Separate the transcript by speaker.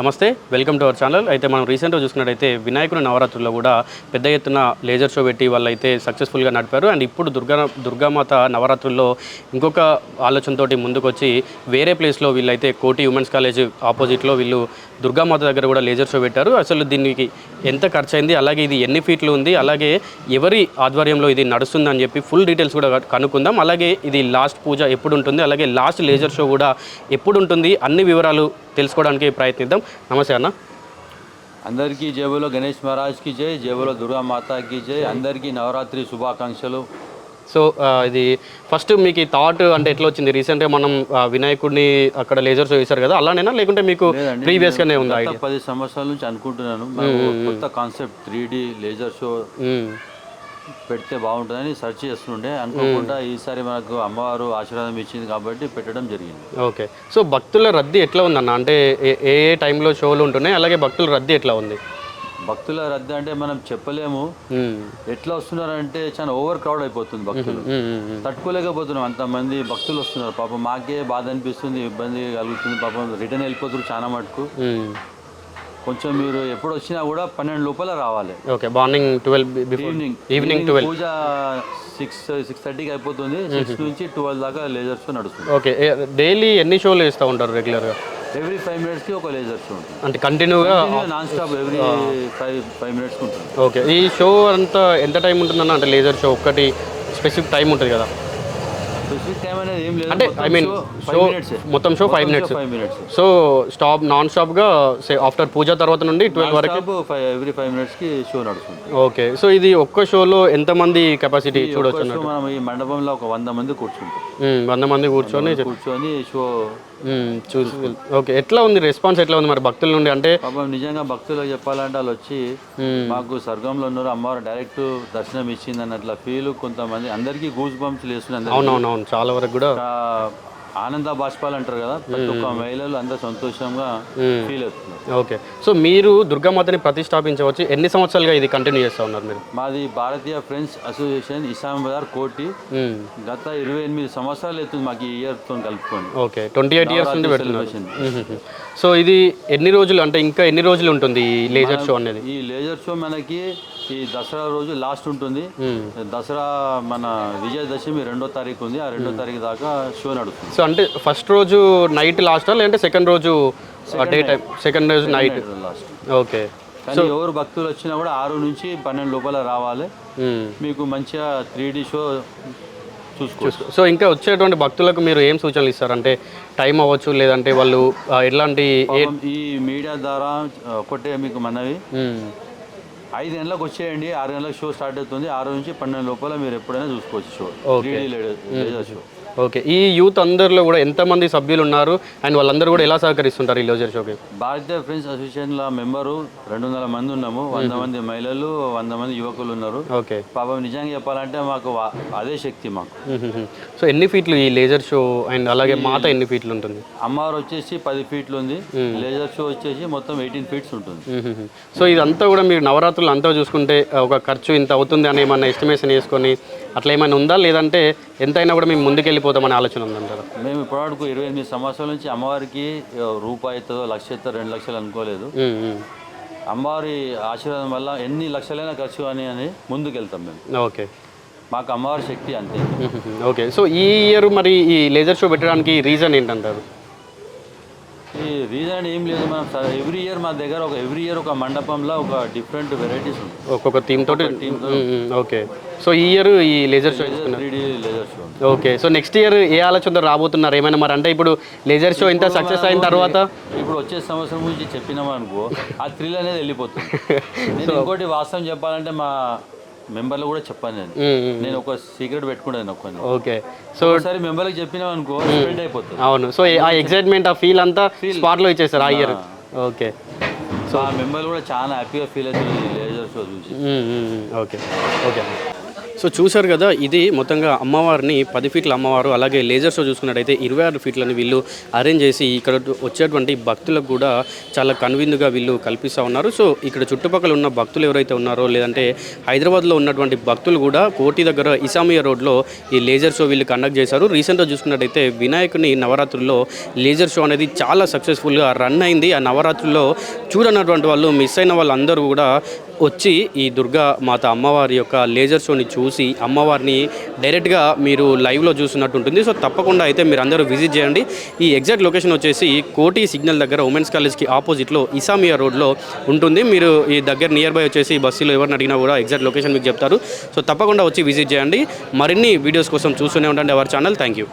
Speaker 1: నమస్తే welcome to our channel. అయితే మనం రీసెంట్గా చూసుకున్నట్టయితే వినాయకుని నవరాత్రుల్లో కూడా పెద్ద ఎత్తున లేజర్ షో పెట్టి వాళ్ళు అయితే సక్సెస్ఫుల్గా నడిపారు. అండ్ ఇప్పుడు దుర్గా దుర్గామాత నవరాత్రుల్లో ఇంకొక ఆలోచనతోటి ముందుకొచ్చి వేరే ప్లేస్లో వీళ్ళైతే కోటి ఉమెన్స్ కాలేజ్ ఆపోజిట్లో వీళ్ళు దుర్గామాత దగ్గర కూడా లేజర్ షో పెట్టారు. అసలు దీనికి ఎంత ఖర్చు అయింది అలాగే ఇది ఎన్ని ఫీట్లు ఉంది అలాగే ఎవరి ఆధ్వర్యంలో ఇది నడుస్తుందని చెప్పి ఫుల్ డీటెయిల్స్ కూడా కనుక్కుందాం. అలాగే ఇది లాస్ట్ పూజ ఎప్పుడు ఉంటుంది అలాగే లాస్ట్ లేజర్ షో కూడా ఎప్పుడు ఉంటుంది అన్ని వివరాలు తెలుసుకోవడానికి ప్రయత్నిద్దాం. నమస్తే అన్న.
Speaker 2: అందరికీ జేబులో గణేష్ మహారాజ్కి జై జేబులో దుర్గామాతకి జై అందరికీ నవరాత్రి శుభాకాంక్షలు.
Speaker 1: సో ఆ, ఇది ఫస్ట్ మీకు ఈ థాట్ అంటే ఎట్లా వచ్చింది? రీసెంట్గా మనం ఆ, వినాయకుడిని అక్కడ లేజర్ షో చేశారు కదా అలానేనా? లేకుంటే మీకు ప్రీవియస్గానే ఉందా
Speaker 2: పది సంవత్సరాల నుంచి అనుకుంటున్నాను. కొత్త concept three D laser show పెడితే బాగుంటుందని సెర్చ్ చేస్తుండే. అనుకోకుండా ఈసారి మనకు అమ్మవారు ఆశీర్వాదం ఇచ్చింది కాబట్టి పెట్టడం జరిగింది.
Speaker 1: ఓకే. సో భక్తుల రద్దీ ఎట్లా ఉందన్న? అంటే ఏ ఏ టైంలో షోలు ఉంటున్నాయి? అలాగే భక్తుల రద్దీ ఎట్లా ఉంది?
Speaker 2: భక్తుల రద్దు అంటే మనం చెప్పలేము. ఎట్లా వస్తున్నారంటే చాలా ఓవర్ క్రౌడ్ అయిపోతుంది భక్తులు. తట్టుకోలేకపోతున్నాం. అంతమంది భక్తులు వస్తున్నారు. పాపం మాకే బాధ అనిపిస్తుంది ఇబ్బంది కలుగుతుంది. పాపం రిటర్న్ వెళ్ళిపోతున్నారు చాలా మటుకు. కొంచెం మీరు ఎప్పుడు వచ్చినా కూడా పన్నెండు లోపల రావాలి.
Speaker 1: Okay morning twelve
Speaker 2: evening
Speaker 1: evening twelve.
Speaker 2: పూజ సిక్స్ సిక్స్ థర్టీకి అయిపోతుంది. సిక్స్ నుంచి ట్వెల్వ్ దాకా లేజర్ షో నడుస్తుంది.
Speaker 1: ఓకే డైలీ ఎన్ని షోలు వేస్తూ ఉంటారు రెగ్యులర్గా
Speaker 2: ఎవ్రీ ఫైవ్ మినిట్స్కి ఒక లేజర్ షో ఉంటుంది.
Speaker 1: అంటే కంటిన్యూగా
Speaker 2: non stop every five five మినిట్స్కి ఉంటుంది.
Speaker 1: ఓకే ఈ షో అంతా ఎంత టైం ఉంటుందన్న? అంటే లేజర్ షో ఒక్కటి స్పెసిఫిక్ టైం ఉంటుంది కదా
Speaker 2: స్పెసిఫిక్ టైం అనేది ఏం లేదు
Speaker 1: అంటే ఐ మీన్ షో
Speaker 2: మినిట్స్
Speaker 1: మొత్తం show five minutes
Speaker 2: minutes
Speaker 1: so stop non స్టాప్గా ఆఫ్టర్ పూజ తర్వాత నుండి ట్వెల్వ్ వరకు?
Speaker 2: స్టాప్ ఫైవ్ ఎవ్రీ ఫైవ్ మినిట్స్కి షో నడుస్తుంది.
Speaker 1: ఓకే సో ఇది ఒక్క షోలో ఎంతమంది కెపాసిటీ చూడొచ్చు
Speaker 2: మనం ఈ మండపంలో ఒక వంద మంది కూర్చుంటాం.
Speaker 1: మ్మ్, వంద మంది కూర్చొని
Speaker 2: కూర్చొని షో
Speaker 1: మ్మ్, చూసి ఓకే ఎట్లా ఉంది రెస్పాన్స్ ఎట్లా ఉంది మరి భక్తుల నుండి? అంటే
Speaker 2: నిజంగా భక్తులకు చెప్పాలంటే వాళ్ళు వచ్చి
Speaker 1: మ్మ్,
Speaker 2: మాకు స్వర్గంలో ఉన్నారు అమ్మవారు డైరెక్ట్ దర్శనం ఇచ్చింది అన్నట్ల ఫీల్ కొంతమంది అందరికీ గూస్ బంప్స్ లేస్తుంది
Speaker 1: అవునవునవును. చాలా వరకు కూడా
Speaker 2: ఆనంద బాష్పాలు అంటారు కదా ప్రతి ఒక్క మహిళలు అందరు సంతోషంగా. ఫీల్ అవుతున్నారు.
Speaker 1: ఓకే. సో మీరు దుర్గామాతని ప్రతిష్టాపించవచ్చు. ఎన్ని సంవత్సరాలుగా ఇది కంటిన్యూ చేస్తూ ఉన్నారు మీరు?
Speaker 2: మాది భారతీయ ఫ్రెండ్స్ అసోసియేషన్ ఇస్లామాబాద్ కోటి.
Speaker 1: మ్మ్,
Speaker 2: గత ఇరవై ఎనిమిది సంవత్సరాలు అవుతుంది మాకు ఈ ఇయర్తో కలుపుకొని.
Speaker 1: ఓకే. ట్వంటీ ఎయిట్ ఇయర్స్ నుండి పెడుతున్నారు. సో ఇది ఎన్ని రోజులు అంటే ఇంకా ఎన్ని రోజులు ఉంటుంది ఈ లేజర్ షో అనేది?
Speaker 2: ఈ లేజర్ షో మనకి ఈ దసరా రోజు లాస్ట్ ఉంటుంది. దసరా మన విజయదశమి రెండో తారీఖు ఉంది. ఆ రెండో తారీఖు దాకా షో నడుస్తుంది.
Speaker 1: సో అంటే ఫస్ట్ రోజు నైట్ లాస్టా లేదంటే సెకండ్ రోజు డే టైం సెకండ్ రోజు నైట్
Speaker 2: లాస్ట్
Speaker 1: ఓకే
Speaker 2: కానీ ఎవరు భక్తులు వచ్చినా కూడా ఆరు నుంచి పన్నెండు లోపల రావాలి.
Speaker 1: మ్మ్.
Speaker 2: మీకు మంచిగా త్రీ డి షో చూసుకోవచ్చు.
Speaker 1: సో ఇంకా వచ్చేటువంటి భక్తులకు మీరు ఏం సూచనలు ఇస్తారు? అంటే టైం అవ్వచ్చు లేదంటే వాళ్ళు ఎలాంటి
Speaker 2: ఈ మీడియా ద్వారా ఒకటే మీకు మనవి.
Speaker 1: మ్మ్.
Speaker 2: ఐదు గంటలకు వచ్చేయండి ఆరు గంటలకు షో స్టార్ట్ అవుతుంది ఆరు నుంచి పన్నెండు లోపల మీరు ఎప్పుడైనా చూసుకోవచ్చు show three D show
Speaker 1: okay. ఈ యూత్ అందరిలో కూడా ఎంతమంది సభ్యులు ఉన్నారు అండ్ వాళ్ళందరూ కూడా ఎలా సహకరిస్తుంటారు ఈ లేజర్ షోకి
Speaker 2: భారతీయ ఫ్రెండ్స్ అసోసియేషన్ల మెంబరు రెండు వందల మంది ఉన్నాము. వంద మంది మహిళలు వంద మంది యువకులు ఉన్నారు.
Speaker 1: ఓకే.
Speaker 2: పాపం నిజంగా చెప్పాలంటే మాకు వా- అదే శక్తి మాకు.
Speaker 1: సో ఎన్ని ఫీట్లు ఈ లేజర్ షో అండ్ అలాగే మాత ఎన్ని ఫీట్లు ఉంటుంది?
Speaker 2: అమ్మవారు వచ్చేసి పది ఫీట్లు ఉంది. లేజర్ షో వచ్చేసి మొత్తం ఎయిటీన్ ఫీట్స్ ఉంటుంది.
Speaker 1: మ్మ్. సో ఇదంతా కూడా మీరు నవరాత్రులు అంతా చూసుకుంటే ఆ, ఒక ఖర్చు ఇంత అవుతుంది అని ఏమన్నా ఎస్టిమేషన్ వేసుకొని అట్లా ఏమైనా ఉందా? లేదంటే ఎంతైనా కూడా మేము ముందుకు వెళ్ళిపోతామనే ఆలోచన ఉందంటారా?
Speaker 2: మేము ఇప్పటివరకు ఇరవై ఎనిమిది సంవత్సరాల నుంచి అమ్మవారికి ఆ, రూపాయి అవుతుందో లక్ష అవుతుందో రెండు లక్షలు అనుకోలేదు.
Speaker 1: మ్మ్, మ్మ్.
Speaker 2: అమ్మవారి ఆశీర్వాదం వల్ల ఎన్ని లక్షలైనా ఖర్చు అని అని ముందుకు వెళ్తాం మేము.
Speaker 1: ఓకే.
Speaker 2: మాకు అమ్మవారి శక్తి అంతే.
Speaker 1: ఓకే. సో ఈ ఇయర్ మరి ఈ లేజర్ షో పెట్టడానికి రీజన్ ఏంటంటారు?
Speaker 2: ఈ రీజన్ ఏం లేదు మనం ఎవ్రీ ఇయర్ మా దగ్గర ఒక ఎవ్రీ ఇయర్ ఒక మండపంలో ఒక డిఫరెంట్ వెరైటీస్ ఉంటాయి.
Speaker 1: ఒక్కొక్క థీమ్ తోటి. ఓకే. సో ఈ ఇయర్ ఈ laser show
Speaker 2: laser show
Speaker 1: okay. So next year ఏ ఆలోచనతో రాబోతున్నారు? ఏమైనా మరి అంటే ఇప్పుడు లేజర్ షో ఇంత సక్సెస్ అయిన తర్వాత?
Speaker 2: ఇప్పుడు వచ్చే సంవత్సరం గురించి చెప్పినాం అనుకో ఆ థ్రిల్ అనేది వెళ్ళిపోతుంది. ఇంకోటి వాస్తవం చెప్పాలంటే మా మెంబర్లు కూడా చెప్పాను నేను. నేను ఒక సీక్రెట్ పెట్టుకుంటాను ఒక్కని
Speaker 1: ఓకే. సో
Speaker 2: ఒకసారి మెంబర్లకు చెప్పినాం అనుకో స్ప్రెడ్ అయిపోతుంది.
Speaker 1: అవును. సో ఆ ఎక్సైట్మెంట్ ఆ ఫీల్ అంతా స్పాట్లో ఇచ్చేస్తారు ఆ ఇయర్ ఓకే.
Speaker 2: సో ఆ మెంబర్లు కూడా చాలా హ్యాపీగా ఫీల్ అవుతుంది లేజర్ షో చూసి.
Speaker 1: ఓకే. ఓకే. సో చూశారు కదా ఇది మొత్తంగా అమ్మవారిని పది ఫీట్ల అమ్మవారు అలాగే లేజర్ షో చూసుకున్నట్టయితే ఇరవై ఆరు ఫీట్లని వీళ్ళు అరేంజ్ చేసి ఇక్కడ వచ్చేటువంటి భక్తులకు కూడా చాలా కనువిందుగా వీళ్ళు కల్పిస్తూ ఉన్నారు. సో ఇక్కడ చుట్టుపక్కల ఉన్న భక్తులు ఎవరైతే ఉన్నారో లేదంటే హైదరాబాద్లో ఉన్నటువంటి భక్తులు కూడా కోటి దగ్గర ఇసామియా రోడ్లో ఈ లేజర్ షో వీళ్ళు కండక్ట్ చేశారు. రీసెంట్గా చూసుకున్నట్టయితే వినాయకుని నవరాత్రుల్లో లేజర్ షో అనేది చాలా సక్సెస్ఫుల్గా రన్ అయింది. ఆ నవరాత్రుల్లో చూడనటువంటి వాళ్ళు మిస్ అయిన వాళ్ళందరూ కూడా వచ్చి ఈ దుర్గా మాత అమ్మవారి యొక్క లేజర్ షోని చూసి అమ్మవారిని డైరెక్ట్గా మీరు లైవ్లో చూసినట్టు ఉంటుంది. సో తప్పకుండా అయితే మీరు అందరూ విజిట్ చేయండి. ఈ ఎగ్జాక్ట్ లొకేషన్ వచ్చేసి కోటి సిగ్నల్ దగ్గర ఉమెన్స్ కాలేజ్కి ఆపోజిట్లో ఇసామియా రోడ్లో ఉంటుంది. మీరు ఈ దగ్గర నియర్ బై వచ్చేసి బస్సులో ఎవరిని అడిగినా కూడా ఎగ్జాక్ట్ లొకేషన్ మీకు చెప్తారు. సో తప్పకుండా వచ్చి విజిట్ చేయండి. మరిన్ని వీడియోస్ కోసం చూస్తూనే ఉండండి. Our channel thank you